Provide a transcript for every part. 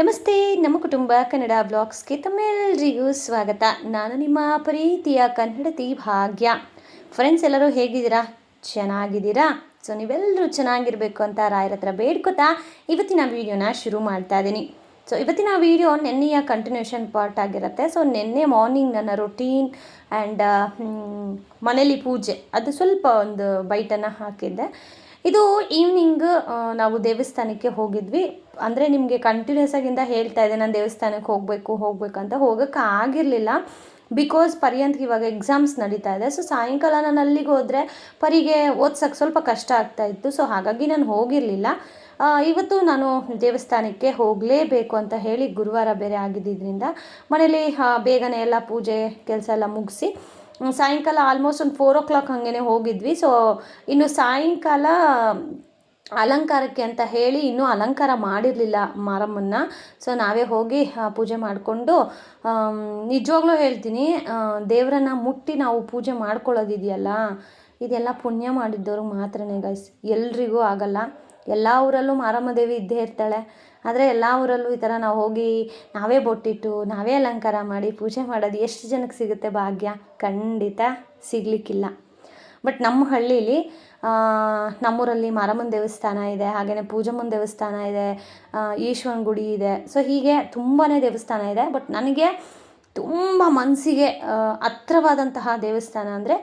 ನಮಸ್ತೆ, ನಮ್ಮ ಕುಟುಂಬ ಕನ್ನಡ ಬ್ಲಾಗ್ಸ್ಗೆ ತಮ್ಮೆಲ್ಲರಿಗೂ ಸ್ವಾಗತ. ನಾನು ನಿಮ್ಮ ಪ್ರೀತಿಯ ಕನ್ನಡತಿ ಭಾಗ್ಯ. ಫ್ರೆಂಡ್ಸ್ ಎಲ್ಲರೂ ಹೇಗಿದ್ದೀರಾ? ಚೆನ್ನಾಗಿದ್ದೀರಾ? ಸೊ ನೀವೆಲ್ಲರೂ ಚೆನ್ನಾಗಿರಬೇಕು ಅಂತ ರಾಯರ ಹತ್ರ ಬೇಡ್ಕೊತಾ ಇವತ್ತಿನ ವೀಡಿಯೋನ ಶುರು ಮಾಡ್ತಾ ಇದ್ದೀನಿ. ಸೊ ಇವತ್ತಿನ ವೀಡಿಯೋ ನೆನ್ನೆಯ ಕಂಟಿನ್ಯೂಷನ್ ಪಾರ್ಟ್ ಆಗಿರುತ್ತೆ. ಸೊ ನೆನ್ನೆ ಮಾರ್ನಿಂಗ್ ನನ್ನ ರೊಟೀನ್ ಆ್ಯಂಡ್ ಮನೇಲಿ ಪೂಜೆ. ಅದು ಸ್ವಲ್ಪ ಒಂದು ಬೈಟನ್ನು ಹಾಕಿದ್ದೆ. ಇದು ಈವ್ನಿಂಗ್ ನಾವು ದೇವಸ್ಥಾನಕ್ಕೆ ಹೋಗಿದ್ವಿ. ಅಂದರೆ ನಿಮಗೆ ಕಂಟಿನ್ಯೂಸ್ ಆಗಿಂದ ಹೇಳ್ತಾ ಇದ್ದೆ, ನಾನು ದೇವಸ್ಥಾನಕ್ಕೆ ಹೋಗಬೇಕು ಹೋಗಬೇಕು ಅಂತ. ಹೋಗೋಕ್ಕೆ ಆಗಿರಲಿಲ್ಲ. ಬಿಕಾಸ್ ಪರ್ಯಂತ ಇವಾಗ ಎಕ್ಸಾಮ್ಸ್ ನಡೀತಾ ಇದೆ. ಸೊ ಸಾಯಂಕಾಲ ನಾನು ಅಲ್ಲಿಗೆ ಹೋದರೆ ಪರಿಗೆ ಓದ್ಸೋಕ್ಕೆ ಸ್ವಲ್ಪ ಕಷ್ಟ ಆಗ್ತಾ ಇತ್ತು. ಸೊ ಹಾಗಾಗಿ ನಾನು ಹೋಗಿರಲಿಲ್ಲ. ಇವತ್ತು ನಾನು ದೇವಸ್ಥಾನಕ್ಕೆ ಹೋಗಲೇಬೇಕು ಅಂತ ಹೇಳಿ ಗುರುವಾರ ಬೇರೆ ಆಗಿದ್ದರಿಂದ ಮನೇಲಿ ಬೇಗನೆ ಎಲ್ಲ ಪೂಜೆ, ಕೆಲಸ ಎಲ್ಲ ಮುಗಿಸಿ ಸಾಯಂಕಾಲ ಆಲ್ಮೋಸ್ಟ್ ಒಂದು ಫೋರ್ ಓ ಕ್ಲಾಕ್ ಹಾಗೇ ಹೋಗಿದ್ವಿ. ಸೊ ಇನ್ನು ಸಾಯಂಕಾಲ ಅಲಂಕಾರಕ್ಕೆ ಅಂತ ಹೇಳಿ ಇನ್ನೂ ಅಲಂಕಾರ ಮಾಡಿರಲಿಲ್ಲ ಮಾರಮ್ಮನ್ನ. ಸೊ ನಾವೇ ಹೋಗಿ ಪೂಜೆ ಮಾಡಿಕೊಂಡು ನಿಜವಾಗ್ಲೂ ಹೇಳ್ತೀನಿ ದೇವರನ್ನ ಮುಟ್ಟಿ ನಾವು ಪೂಜೆ ಮಾಡ್ಕೊಳ್ಳೋದಿದೆಯಲ್ಲ, ಇದೆಲ್ಲ ಪುಣ್ಯ ಮಾಡಿದ್ದವ್ರಿಗೆ ಮಾತ್ರನೇ ಗೈಸ್ ಎಲ್ರಿಗೂ ಆಗಲ್ಲ. ಎಲ್ಲ ಊರಲ್ಲೂ ಮಾರಮ್ಮ ದೇವಿ ಇದ್ದೇ ಇರ್ತಾಳೆ. ಆದರೆ ಎಲ್ಲ ಊರಲ್ಲೂ ಈ ಥರ ನಾವು ಹೋಗಿ ನಾವೇ ಬೊಟ್ಟಿಟ್ಟು, ನಾವೇ ಅಲಂಕಾರ ಮಾಡಿ ಪೂಜೆ ಮಾಡೋದು ಎಷ್ಟು ಜನಕ್ಕೆ ಸಿಗುತ್ತೆ ಭಾಗ್ಯ? ಖಂಡಿತ ಸಿಗಲಿಕ್ಕಿಲ್ಲ. ಬಟ್ ನಮ್ಮ ಹಳ್ಳೀಲಿ ನಮ್ಮೂರಲ್ಲಿ ಮಾರಮ್ಮನ ದೇವಸ್ಥಾನ ಇದೆ ಹಾಗೆಯೇ ಪೂಜಮ್ಮನ ದೇವಸ್ಥಾನ ಇದೆ ಈಶ್ವರನ ಗುಡಿ ಇದೆ. ಸೊ ಹೀಗೆ ತುಂಬಾ ದೇವಸ್ಥಾನ ಇದೆ ಬಟ್ ನನಗೆ ತುಂಬ ಮನಸ್ಸಿಗೆ ಹತ್ರವಾದಂತಹ ದೇವಸ್ಥಾನ ಅಂದರೆ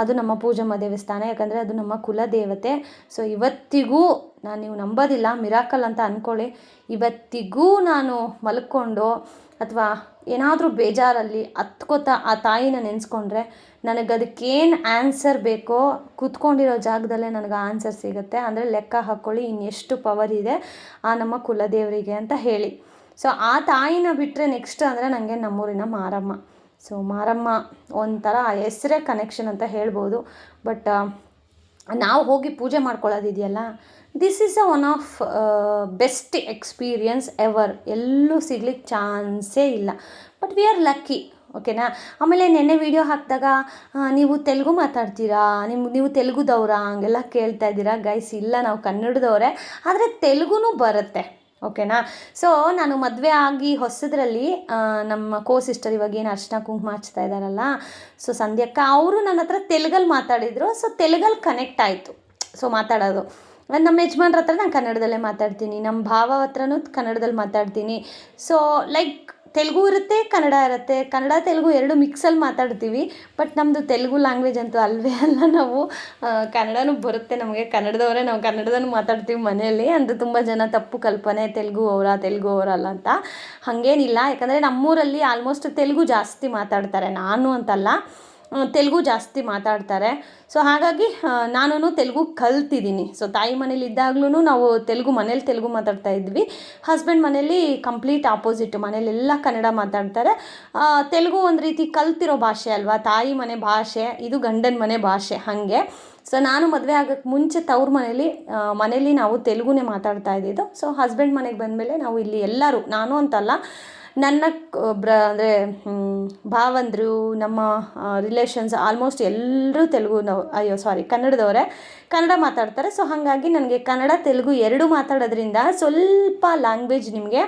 ಅದು ನಮ್ಮ ಪೂಜಮ್ಮ ದೇವಸ್ಥಾನ, ಯಾಕಂದರೆ ಅದು ನಮ್ಮ ಕುಲ ದೇವತೆ ಸೊ ಇವತ್ತಿಗೂ ನಾನು ನೀವು ನಂಬೋದಿಲ್ಲ ಮಿರಾಕಲ್ ಅಂತ ಅಂದ್ಕೊಳ್ಳಿ ಇವತ್ತಿಗೂ ನಾನು ಮಲ್ಕೊಂಡು ಅಥವಾ ಏನಾದರೂ ಬೇಜಾರಲ್ಲಿ ಹತ್ಕೋತಾ ಆ ತಾಯಿನ ನೆನೆಸ್ಕೊಂಡ್ರೆ ನನಗೆ ಅದಕ್ಕೇನು ಆನ್ಸರ್ ಬೇಕೋ ಕೂತ್ಕೊಂಡಿರೋ ಜಾಗದಲ್ಲೇ ನನಗೆ ಆನ್ಸರ್ ಸಿಗುತ್ತೆ. ಅಂದರೆ ಲೆಕ್ಕ ಹಾಕ್ಕೊಳ್ಳಿ ಇನ್ನೆಷ್ಟು ಪವರ್ ಇದೆ ಆ ನಮ್ಮ ಕುಲದೇವರಿಗೆ ಅಂತ ಹೇಳಿ. ಸೊ ಆ ತಾಯಿನ ಬಿಟ್ಟರೆ ನೆಕ್ಸ್ಟ್ ಅಂದರೆ ನನಗೆ ನಮ್ಮೂರಿನ ಮಾರಮ್ಮ. ಸೊ ಮಾರಮ್ಮ ಒಂಥರ ಹೆಸರೇ ಕನೆಕ್ಷನ್ ಅಂತ ಹೇಳ್ಬೋದು. ಬಟ್ ನಾವು ಹೋಗಿ ಪೂಜೆ ಮಾಡ್ಕೊಳ್ಳೋದಿದೆಯಲ್ಲ this is a one of best experience ever ಎಲ್ಲೂ ಸಿಗ್ಲಿಕ್ಕೆ ಚಾನ್ಸೇ ಇಲ್ಲ. ಬಟ್ ವಿ ಆರ್ ಲಕ್ಕಿ ಓಕೆನಾ ಆಮೇಲೆ ನೆನ್ನೆ ವಿಡಿಯೋ ಹಾಕಿದಾಗ ನೀವು ತೆಲುಗು ಮಾತಾಡ್ತೀರಾ? ನಿಮ್ಮ ನೀವು ತೆಲುಗುದವ್ರಾ? ಹಂಗೆಲ್ಲ ಕೇಳ್ತಾ ಇದ್ದೀರಾ? ಗೈಸ್ ಇಲ್ಲ, ನಾವು ಕನ್ನಡದವರೇ. ಆದರೆ ತೆಲುಗು ಬರುತ್ತೆ. ಓಕೆನಾ? ಸೊ ನಾನು ಮದುವೆ ಆಗಿ ಹೊಸದ್ರಲ್ಲಿ ನಮ್ಮ ಕೋ ಸಿಸ್ಟರ್ ಇವಾಗ ಏನು ಅರ್ಶಿನ ಕುಂಕುಮ ಹಚ್ತಾ ಇದ್ದಾರಲ್ಲ ಸೊ ಸಂಧ್ಯಕ್ಕ ಅವರು ನನ್ನ ಹತ್ರ ತೆಲುಗಲ್ಲಿ ಮಾತಾಡಿದರು ಸೊ ತೆಲುಗಲ್ಲಿ ಕನೆಕ್ಟ್ ಆಯಿತು. ಸೊ ಮಾತಾಡೋದು. ನಮ್ಮ ಯಜಮಾನ್ರ ಹತ್ರ ನಾನು ಕನ್ನಡದಲ್ಲೇ ಮಾತಾಡ್ತೀನಿ ನಮ್ಮ ಭಾವ ಹತ್ರನೂ ಕನ್ನಡದಲ್ಲಿ ಮಾತಾಡ್ತೀನಿ. ಸೊ ಲೈಕ್ ತೆಲುಗು ಇರುತ್ತೆ, ಕನ್ನಡ ಇರುತ್ತೆ. ಕನ್ನಡ, ತೆಲುಗು ಎರಡು ಮಿಕ್ಸಲ್ಲಿ ಮಾತಾಡ್ತೀವಿ. ಬಟ್ ನಮ್ಮದು ತೆಲುಗು ಲ್ಯಾಂಗ್ವೇಜ್ ಅಂತೂ ಅಲ್ವೇ ಅಲ್ಲ. ನಾವು ಕನ್ನಡನೂ ಬರುತ್ತೆ ನಮಗೆ. ಕನ್ನಡದವರೇ ನಾವು ಕನ್ನಡದಲ್ಲೂ ಮಾತಾಡ್ತೀವಿ ಮನೆಯಲ್ಲಿ. ಅಂದರೆ ತುಂಬ ಜನ ತಪ್ಪು ಕಲ್ಪನೆ, ತೆಲುಗು ಅವರ, ತೆಲುಗು ಅವರಲ್ಲ ಅಂತ. ಹಾಗೇನಿಲ್ಲ. ಯಾಕಂದರೆ ನಮ್ಮೂರಲ್ಲಿ ಆಲ್ಮೋಸ್ಟ್ ತೆಲುಗು ಜಾಸ್ತಿ ಮಾತಾಡ್ತಾರೆ. ನಾನು ಅಂತಲ್ಲ. ತೆಲುಗು ಜಾಸ್ತಿ ಮಾತಾಡ್ತಾರೆ. ಸೊ ಹಾಗಾಗಿ ನಾನು ತೆಲುಗು ಕಲ್ತಿದ್ದೀನಿ ಸೊ ತಾಯಿ ಮನೇಲಿ ಇದ್ದಾಗ್ಲೂ ನಾವು ತೆಲುಗು ಮನೇಲಿ ತೆಲುಗು ಮಾತಾಡ್ತಾ ಇದ್ವಿ. ಹಸ್ಬೆಂಡ್ ಮನೇಲಿ ಕಂಪ್ಲೀಟ್ ಆಪೋಸಿಟ್ ಮನೇಲೆಲ್ಲ ಕನ್ನಡ ಮಾತಾಡ್ತಾರೆ. ತೆಲುಗು ಒಂದು ರೀತಿ ಕಲ್ತಿರೋ ಭಾಷೆ ಅಲ್ವಾ? ತಾಯಿ ಮನೆ ಭಾಷೆ, ಇದು ಗಂಡನ ಮನೆ ಭಾಷೆ, ಹಾಗೆ. ಸೊ ನಾನು ಮದುವೆ ಆಗೋಕ್ಕೆ ಮುಂಚೆ ತವ್ರ ಮನೇಲಿ ಮನೇಲಿ ನಾವು ತೆಲುಗುನೇ ಮಾತಾಡ್ತಾ ಇದ್ದಿದ್ದು. ಸೊ ಹಸ್ಬೆಂಡ್ ಮನೆಗೆ ಬಂದಮೇಲೆ ನಾವು ಇಲ್ಲಿ ಎಲ್ಲರೂ, ನಾನು ಅಂತಲ್ಲ ನನ್ನ ಬ್ರ, ಅಂದರೆ ಭಾವಂದರು, ನಮ್ಮ ರಿಲೇಷನ್ಸ್ ಆಲ್ಮೋಸ್ಟ್ ಎಲ್ಲರೂ ತೆಲುಗು ನಾವು, ಅಯ್ಯೋ ಸಾರಿ ಕನ್ನಡದವರೇ ಕನ್ನಡ ಮಾತಾಡ್ತಾರೆ. ಸೊ ಹಾಗಾಗಿ ನನಗೆ ಕನ್ನಡ, ತೆಲುಗು ಎರಡೂ ಮಾತಾಡೋದ್ರಿಂದ ಸ್ವಲ್ಪ ಲ್ಯಾಂಗ್ವೇಜ್ ನಿಮಗೆ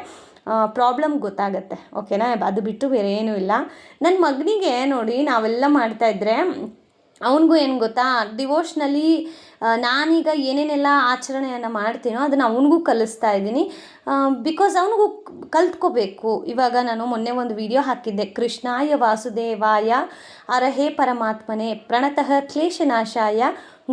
ಪ್ರಾಬ್ಲಮ್ ಗೊತ್ತಾಗುತ್ತೆ. ಓಕೆನಾ ಅದು ಬಿಟ್ಟು ಬೇರೆ ಏನೂ ಇಲ್ಲ. ನನ್ನ ಮಗನಿಗೆ ನೋಡಿ ನಾವೆಲ್ಲ ಮಾಡ್ತಾಯಿದ್ರೆ ಅವನಿಗೂ ಏನು ಗೊತ್ತಾ? ಡಿವೋಷ್ನಲ್ಲಿ ನಾನೀಗ ಏನೇನೆಲ್ಲ ಆಚರಣೆಯನ್ನು ಮಾಡ್ತೀನೋ ಅದನ್ನು ಅವನಿಗೂ ಕಲಿಸ್ತಾ ಇದ್ದೀನಿ. ಬಿಕಾಸ್ ಅವನಿಗೂ ಕಲ್ತ್ಕೋಬೇಕು. ಇವಾಗ ನಾನು ಮೊನ್ನೆ ಒಂದು ವಿಡಿಯೋ ಹಾಕಿದ್ದೆ. ಕೃಷ್ಣಾಯ ವಾಸುದೇವಾಯ ಅರಹೇ ಪರಮಾತ್ಮನೇ, ಪ್ರಣತಃ ಕ್ಲೇಶನಾಶಾಯ,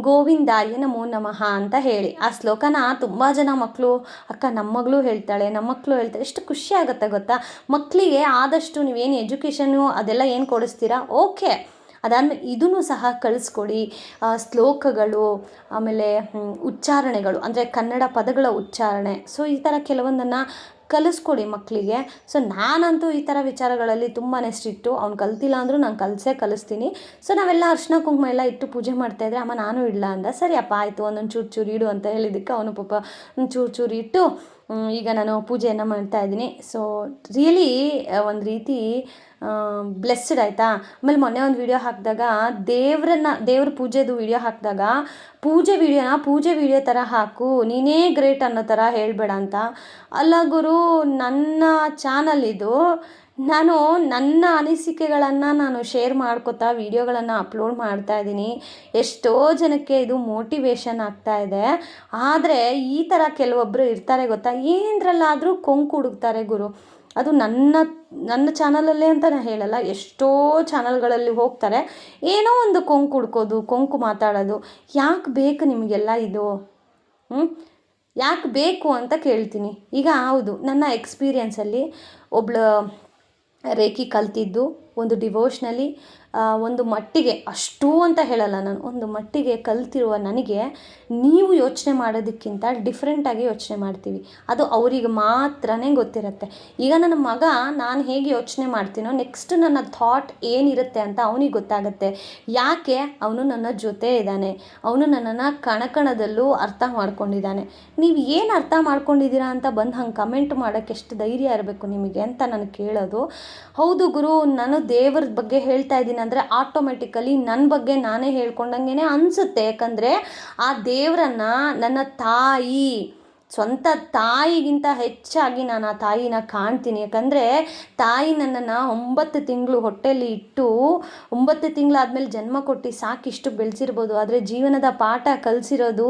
ಗೋವಿಂದಾಯ ನಮೋ ನಮಃ ಅಂತ ಹೇಳಿ. ಆ ಶ್ಲೋಕನ ತುಂಬ ಜನ ಮಕ್ಕಳು ಅಕ್ಕ ನಮ್ಮ ಮಗಳು ಹೇಳ್ತಾಳೆ ನಮ್ಮ ಮಕ್ಕಳು ಹೇಳ್ತಾಳೆ, ಎಷ್ಟು ಖುಷಿ ಆಗುತ್ತೆ ಗೊತ್ತಾ? ಮಕ್ಕಳಿಗೆ ಆದಷ್ಟು ನೀವೇನು ಎಜುಕೇಷನು ಅದೆಲ್ಲ ಏನು ಕೊಡಿಸ್ತೀರಾ? ಓಕೆ ಅದಾದಮೇಲೆ ಇದನ್ನು ಸಹ ಕಳಿಸ್ಕೊಡಿ. ಶ್ಲೋಕಗಳು, ಆಮೇಲೆ ಉಚ್ಚಾರಣೆಗಳು, ಅಂದರೆ ಕನ್ನಡ ಪದಗಳ ಉಚ್ಚಾರಣೆ. ಸೊ ಈ ಥರ ಕೆಲವೊಂದನ್ನು ಕಲಿಸ್ಕೊಡಿ ಮಕ್ಕಳಿಗೆ ಸೊ ನಾನಂತೂ ಈ ಥರ ವಿಚಾರಗಳಲ್ಲಿ ತುಂಬಾ ಸ್ಟ್ರಿಕ್ಟು ಅವ್ನು ಕಲ್ತಿಲ್ಲ ಅಂದರೂ ನಾನು ಕಲಿಸೇ ಕಲಿಸ್ತೀನಿ. ಸೊ ನಾವೆಲ್ಲ ಅರ್ಶಿನ ಕುಂಕುಮ ಎಲ್ಲ ಇಟ್ಟು ಪೂಜೆ ಮಾಡ್ತಾಯಿದ್ರೆ ಅಮ್ಮ, ನಾನು ಇಡಲ್ಲ ಅಂದ. ಸರಿ ಅಪ್ಪ, ಆಯಿತು, ಒಂದೊಂದು ಚೂರು ಚೂರು ಇಡು ಅಂತ ಹೇಳಿದ್ದಕ್ಕೆ ಅವನು ಪಾಪ ಚೂರು ಚೂರು ಇಟ್ಟು ಈಗ ನಾನು ಪೂಜೆಯನ್ನು ಮಾಡ್ತಾ ಇದ್ದೀನಿ. ಸೊ ರಿಯಲಿ ಒಂದು ರೀತಿ ಬ್ಲೆಸ್ಡ್ ಆಯಿತಾ? ಆಮೇಲೆ ಮೊನ್ನೆ ಒಂದು ವಿಡಿಯೋ ಹಾಕಿದಾಗ ದೇವ್ರನ್ನ, ದೇವ್ರ ಪೂಜೆದು ವಿಡಿಯೋ ಹಾಕಿದಾಗ ಪೂಜೆ ವಿಡಿಯೋನ ಪೂಜೆ ವಿಡಿಯೋ ಥರ ಹಾಕು, ನೀನೇ ಗ್ರೇಟ್ ಅನ್ನೋ ಥರ ಹೇಳಬೇಡ ಅಂತ. ಅಲ್ಲ ಗುರು, ನನ್ನ ಚಾನಲ್ ಇದು ನಾನು ನನ್ನ ಅನಿಸಿಕೆಗಳನ್ನು ನಾನು ಶೇರ್ ಮಾಡ್ಕೊತಾ ವೀಡಿಯೋಗಳನ್ನು ಅಪ್ಲೋಡ್ ಮಾಡ್ತಾ ಇದ್ದೀನಿ. ಎಷ್ಟೋ ಜನಕ್ಕೆ ಇದು ಮೋಟಿವೇಶನ್ ಆಗ್ತಾ ಇದೆ. ಆದರೆ ಈ ಥರ ಕೆಲವೊಬ್ಬರು ಇರ್ತಾರೆ ಗೊತ್ತಾ? ಏನರಲ್ಲಾದರೂ ಕೊಂಕು ಹುಡುಕ್ತಾರೆ ಗುರು. ಅದು ನನ್ನ ನನ್ನ ಚಾನಲಲ್ಲೇ ಅಂತ ನಾನು ಹೇಳಲ್ಲ. ಎಷ್ಟೋ ಚಾನಲ್ಗಳಲ್ಲಿ ಹೋಗ್ತಾರೆ. ಏನೋ ಒಂದು ಕೊಂಕು ಹುಡ್ಕೋದು, ಕೊಂಕು ಮಾತಾಡೋದು. ಯಾಕೆ ಬೇಕು ನಿಮಗೆಲ್ಲ ಇದು? ಯಾಕೆ ಬೇಕು ಅಂತ ಕೇಳ್ತೀನಿ. ಈಗ ಹೌದು, ನನ್ನ ಎಕ್ಸ್ಪೀರಿಯನ್ಸಲ್ಲಿ ಒಬ್ಳು ರೇಖಿ ಕಲ್ತಿದ್ದು ಒಂದು ಡಿವೋಷ್ನಲಿ ಒಂದು ಮಟ್ಟಿಗೆ, ಅಷ್ಟು ಅಂತ ಹೇಳಲ್ಲ ನಾನು, ಒಂದು ಮಟ್ಟಿಗೆ ಕಲ್ತಿರುವ ನನಗೆ ನೀವು ಯೋಚನೆ ಮಾಡೋದಕ್ಕಿಂತ ಡಿಫ್ರೆಂಟಾಗಿ ಯೋಚನೆ ಮಾಡ್ತೀವಿ. ಅದು ಅವರಿಗೆ ಮಾತ್ರನೇ ಗೊತ್ತಿರುತ್ತೆ. ಈಗ ನನ್ನ ಮಗ ನಾನು ಹೇಗೆ ಯೋಚನೆ ಮಾಡ್ತೀನೋ ನೆಕ್ಸ್ಟ್ ನನ್ನ ಥಾಟ್ ಏನಿರುತ್ತೆ ಅಂತ ಅವನಿಗೆ ಗೊತ್ತಾಗುತ್ತೆ. ಯಾಕೆ? ಅವನು ನನ್ನ ಜೊತೆ ಇದ್ದಾನೆ. ಅವನು ನನ್ನನ್ನು ಕಣಕಣದಲ್ಲೂ ಅರ್ಥ ಮಾಡ್ಕೊಂಡಿದ್ದಾನೆ. ನೀವು ಏನು ಅರ್ಥ ಮಾಡ್ಕೊಂಡಿದ್ದೀರಾ ಅಂತ ಬಂದು ಹಂಗೆ ಕಮೆಂಟ್ ಮಾಡೋಕ್ಕೆ ಎಷ್ಟು ಧೈರ್ಯ ಇರಬೇಕು ನಿಮಗೆ ಅಂತ ನಾನು ಕೇಳೋದು. ಹೌದು ಗುರು, ನಾನು ದೇವ್ರ ಬಗ್ಗೆ ಹೇಳ್ತಾ ಇದ್ದೀನಿ. ಅಂದರೆ ಆಟೋಮೆಟಿಕಲಿ ನನ್ನ ಬಗ್ಗೆ ನಾನೇ ಹೇಳ್ಕೊಂಡಂಗೆ ಅನಿಸುತ್ತೆ. ಯಾಕಂದರೆ ಆ ದೇವರನ್ನ ನನ್ನ ತಾಯಿ, ಸ್ವಂತ ತಾಯಿಗಿಂತ ಹೆಚ್ಚಾಗಿ ನಾನು ಆ ತಾಯಿನ ಕಾಣ್ತೀನಿ. ಯಾಕಂದರೆ ತಾಯಿ ನನ್ನನ್ನು ಒಂಬತ್ತು ತಿಂಗಳು ಹೊಟ್ಟೆಯಲ್ಲಿ ಇಟ್ಟು, ಒಂಬತ್ತು ತಿಂಗಳಾದ್ಮೇಲೆ ಜನ್ಮ ಕೊಟ್ಟು ಸಾಕಿಷ್ಟು ಬೆಳೆಸಿರ್ಬೋದು. ಆದರೆ ಜೀವನದ ಪಾಠ ಕಲಿಸಿರೋದು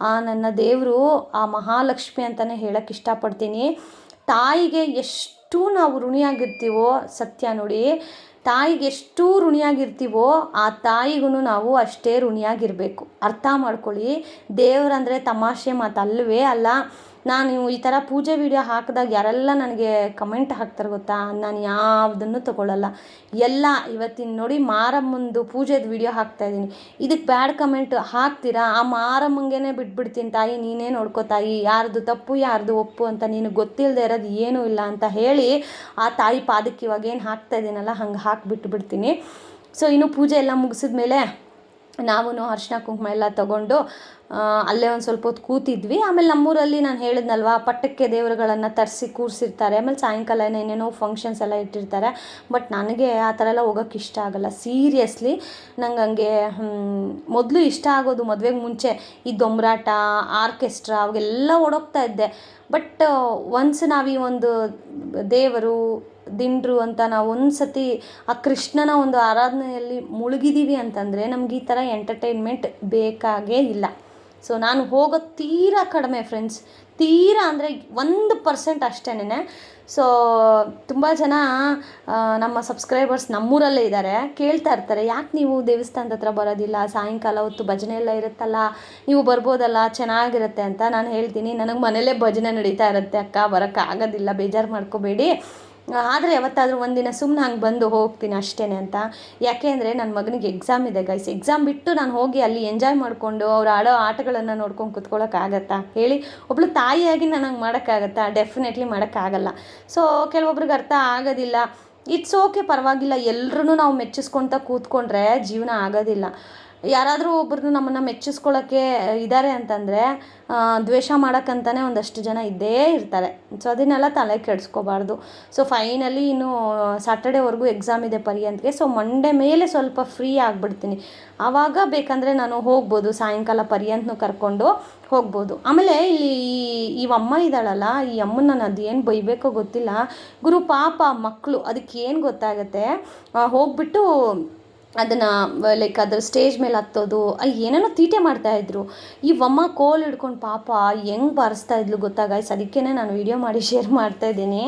ಆ ನನ್ನ ದೇವರು, ಆ ಮಹಾಲಕ್ಷ್ಮಿ ಅಂತಲೇ ಹೇಳೋಕ್ಕೆ ಇಷ್ಟಪಡ್ತೀನಿ. ತಾಯಿಗೆ ಎಷ್ಟು ನಾವು ಋಣಿಯಾಗಿರ್ತೀವೋ ಸತ್ಯ ನೋಡಿ ತಾಯಿಗೆ ಎಷ್ಟು ಋಣಿಯಾಗಿರ್ತೀವೋ ಆ ತಾಯಿಗೂ ನಾವು ಅಷ್ಟೇ ಋಣಿಯಾಗಿರಬೇಕು. ಅರ್ಥ ಮಾಡ್ಕೊಳ್ಳಿ. ದೇವರಂದರೆ ತಮಾಷೆ ಮಾತಲ್ಲವೇ ಅಲ್ಲ. ನಾನು ಈ ಥರ ಪೂಜೆ ವಿಡಿಯೋ ಹಾಕಿದಾಗ ಯಾರೆಲ್ಲ ನನಗೆ ಕಮೆಂಟ್ ಹಾಕ್ತಾರೆ ಗೊತ್ತಾ? ನಾನು ಯಾವುದನ್ನು ತಗೊಳ್ಳಲ್ಲ ಎಲ್ಲ ಇವತ್ತಿನ ನೋಡಿ ಮಾರಮ್ಮಂದು ಪೂಜೆದು ವಿಡಿಯೋ ಹಾಕ್ತಾ ಇದ್ದೀನಿ. ಇದಕ್ಕೆ ಬ್ಯಾಡ್ ಕಮೆಂಟ್ ಹಾಕ್ತೀರಾ? ಆ ಮಾರಮ್ಮಂಗೆ ಬಿಟ್ಬಿಡ್ತೀನಿ ತಾಯಿ, ನೀನೇ ನೋಡ್ಕೋ ತಾಯಿ. ಯಾರ್ದು ತಪ್ಪು, ಯಾರ್ದು ಒಪ್ಪು ಅಂತ ನೀನು ಗೊತ್ತಿಲ್ಲದೆ ಇರೋದು ಏನೂ ಇಲ್ಲ ಅಂತ ಹೇಳಿ ಆ ತಾಯಿ ಪಾದಕ್ಕೆ ಇವಾಗ ಏನು ಹಾಕ್ತಾ ಇದ್ದೀನಲ್ಲ, ಹಂಗೆ ಹಾಕಿಬಿಟ್ಟು ಬಿಡ್ತೀನಿ ಸೊ ಇನ್ನು ಪೂಜೆ ಎಲ್ಲ ಮುಗಿಸಿದ ಮೇಲೆ ನಾವು ಅರ್ಶನ ಕುಂಕುಮ ಎಲ್ಲ ತಗೊಂಡು ಅಲ್ಲೇ ಒಂದು ಸ್ವಲ್ಪ ಹೊತ್ತು ಕೂತಿದ್ವಿ. ಆಮೇಲೆ ನಮ್ಮೂರಲ್ಲಿ ನಾನು ಹೇಳಿದ್ನಲ್ವಾ, ಪಟ್ಟಕ್ಕೆ ದೇವರುಗಳನ್ನು ತರಿಸಿ ಕೂರಿಸಿರ್ತಾರೆ. ಆಮೇಲೆ ಸಾಯಂಕಾಲ ಏನೇನೋ ಫಂಕ್ಷನ್ಸ್ ಎಲ್ಲ ಇಟ್ಟಿರ್ತಾರೆ. ಬಟ್ ನನಗೆ ಆ ಥರ ಎಲ್ಲ ಹೋಗೋಕ್ಕೆ ಇಷ್ಟ ಆಗಲ್ಲ. ಸೀರಿಯಸ್ಲಿ ನಂಗೆ ಹಂಗೆ ಮೊದಲು ಇಷ್ಟ ಆಗೋದು ಮದುವೆಗೆ ಮುಂಚೆ ಈ ದೊಂಬರಾಟ ಆರ್ಕೆಸ್ಟ್ರಾ ಅವಾಗೆಲ್ಲ ಓಡೋಗ್ತಾ ಇದ್ದೆ. ಬಟ್ ಒನ್ಸ್ ನಾವು ಈ ಒಂದು ದೇವರು, ದಿಂಡ್ರು ಅಂತ ನಾವು ಒಂದು ಸತಿ ಆ ಕೃಷ್ಣನ ಒಂದು ಆರಾಧನೆಯಲ್ಲಿ ಮುಳುಗಿದ್ದೀವಿ ಅಂತಂದರೆ ನಮ್ಗೆ ಈ ಥರ ಎಂಟರ್ಟೈನ್ಮೆಂಟ್ ಬೇಕಾಗೇ ಇಲ್ಲ. ಸೊ ನಾನು ಹೋಗೋ ತೀರಾ ಕಡಿಮೆ ಫ್ರೆಂಡ್ಸ್ ತೀರಾ ಅಂದರೆ ಒಂದು ಪರ್ಸೆಂಟ್ ಅಷ್ಟೇನೆ ಸೊ ತುಂಬ ಜನ ನಮ್ಮ ಸಬ್ಸ್ಕ್ರೈಬರ್ಸ್ ನಮ್ಮೂರಲ್ಲೇ ಇದ್ದಾರೆ ಕೇಳ್ತಾ ಇರ್ತಾರೆ, ಯಾಕೆ ನೀವು ದೇವಸ್ಥಾನದ ಹತ್ರ ಬರೋದಿಲ್ಲ? ಸಾಯಂಕಾಲ ಹೊತ್ತು ಭಜನೆ ಎಲ್ಲ ಇರುತ್ತಲ್ಲ? ನೀವು ಬರ್ಬೋದಲ್ಲ? ಚೆನ್ನಾಗಿರುತ್ತೆ ಅಂತ ನಾನು ಹೇಳ್ತೀನಿ. ನನಗೆ ಮನೇಲೇ ಭಜನೆ ನಡೀತಾ ಇರುತ್ತೆ. ಅಕ್ಕ ಬರೋಕ್ಕಾಗೋದಿಲ್ಲ ಬೇಜಾರು ಮಾಡ್ಕೋಬೇಡಿ. ಆದರೆ ಯಾವತ್ತಾದರೂ ಒಂದಿನ ಸುಮ್ಮನೆ ಹಂಗೆ ಬಂದು ಹೋಗ್ತೀನಿ ಅಷ್ಟೇ ಅಂತ. ಯಾಕೆ ಅಂದರೆ ನನ್ನ ಮಗನಿಗೆ ಎಕ್ಸಾಮ್ ಇದೆ ಗೈಸ್ ಎಕ್ಸಾಮ್ ಬಿಟ್ಟು ನಾನು ಹೋಗಿ ಅಲ್ಲಿ ಎಂಜಾಯ್ ಮಾಡಿಕೊಂಡು ಅವ್ರು ಆಡೋ ಆಟಗಳನ್ನು ನೋಡ್ಕೊಂಡು ಕುತ್ಕೊಳ್ಳೋಕ್ಕಾಗತ್ತಾ ಹೇಳಿ? ಒಬ್ಳು ತಾಯಿಯಾಗಿ ನಾನು ಹಂಗೆ ಮಾಡೋಕ್ಕಾಗತ್ತಾ ಡೆಫಿನೆಟ್ಲಿ ಮಾಡೋಕ್ಕಾಗಲ್ಲ ಸೊ ಕೆಲವೊಬ್ರಿಗೆ ಅರ್ಥ ಆಗೋದಿಲ್ಲ. ಇಟ್ಸ್ ಓಕೆ ಪರವಾಗಿಲ್ಲ. ಎಲ್ಲರೂ ನಾವು ಮೆಚ್ಚಿಸ್ಕೊಳ್ತಾ ಕೂತ್ಕೊಂಡ್ರೆ ಜೀವನ ಆಗೋದಿಲ್ಲ. ಯಾರಾದರೂ ಒಬ್ಬರು ನಮ್ಮನ್ನು ಮೆಚ್ಚಿಸ್ಕೊಳ್ಳೋಕ್ಕೆ ಇದ್ದಾರೆ ಅಂತಂದರೆ ದ್ವೇಷ ಮಾಡೋಕ್ಕಂತಲೇ ಒಂದಷ್ಟು ಜನ ಇದ್ದೇ ಇರ್ತಾರೆ. ಸೊ ಅದನ್ನೆಲ್ಲ ತಲೆ ಕೆಡಿಸ್ಕೋಬಾರ್ದು. ಸೊ ಫೈನಲಿ ಇನ್ನು ಸಾಟರ್ಡೇವರೆಗೂ ಎಕ್ಸಾಮ್ ಇದೆ ಪರ್ಯಂತ್ಗೆ. ಸೊ ಮಂಡೇ ಮೇಲೆ ಸ್ವಲ್ಪ ಫ್ರೀ ಆಗಿಬಿಡ್ತೀನಿ. ಆವಾಗ ಬೇಕಂದರೆ ನಾನು ಹೋಗ್ಬೋದು, ಸಾಯಂಕಾಲ ಪರ್ಯಂತನೂ ಕರ್ಕೊಂಡು ಹೋಗ್ಬೋದು. ಆಮೇಲೆ ಈ ಈ ಅಮ್ಮ ಇದ್ದಾಳಲ್ಲ, ಈ ಅಮ್ಮನ ನಾನು ಅದೇನು ಬೈಬೇಕೋ ಗೊತ್ತಿಲ್ಲ. ಗುರು, ಪಾಪ ಮಕ್ಕಳು ಅದಕ್ಕೆ ಏನು ಗೊತ್ತಾಗತ್ತೆ ಹೋಗ್ಬಿಟ್ಟು ಅದನ್ನು ಲೈಕ್ ಅದ್ರ ಸ್ಟೇಜ್ ಮೇಲೆ ಹತ್ತೋದು ಏನೇನೋ ತೀಟೆ ಮಾಡ್ತಾಯಿದ್ರು ಈ ಅಮ್ಮ ಕೋಲ್ ಹಿಡ್ಕೊಂಡು ಪಾಪ ಹೆಂಗೆ ಬಾರಿಸ್ತಾ ಇದ್ಲು ಗೊತ್ತಾ ಗಾಯ್ಸ್ ನಾನು ವಿಡಿಯೋ ಮಾಡಿ ಶೇರ್ ಮಾಡ್ತಾ ಇದ್ದೀನಿ.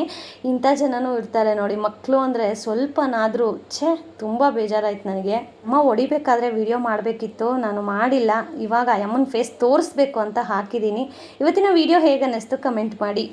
ಇಂಥ ಜನನೂ ಇರ್ತಾರೆ ನೋಡಿ ಮಕ್ಕಳು ಅಂದರೆ ಸ್ವಲ್ಪನಾದರೂ, ಛೇ, ತುಂಬ ಬೇಜಾರಾಯ್ತು ನನಗೆ. ಅಮ್ಮ ಹೊಡಿಬೇಕಾದ್ರೆ ವಿಡಿಯೋ ಮಾಡಬೇಕಿತ್ತು, ನಾನು ಮಾಡಿಲ್ಲ. ಇವಾಗ ಅಮ್ಮನ ಫೇಸ್ ತೋರಿಸ್ಬೇಕು ಅಂತ ಹಾಕಿದ್ದೀನಿ. ಇವತ್ತಿನ ವಿಡಿಯೋ ಹೇಗೆ ಅನ್ನಿಸ್ತು ಕಮೆಂಟ್ ಮಾಡಿ.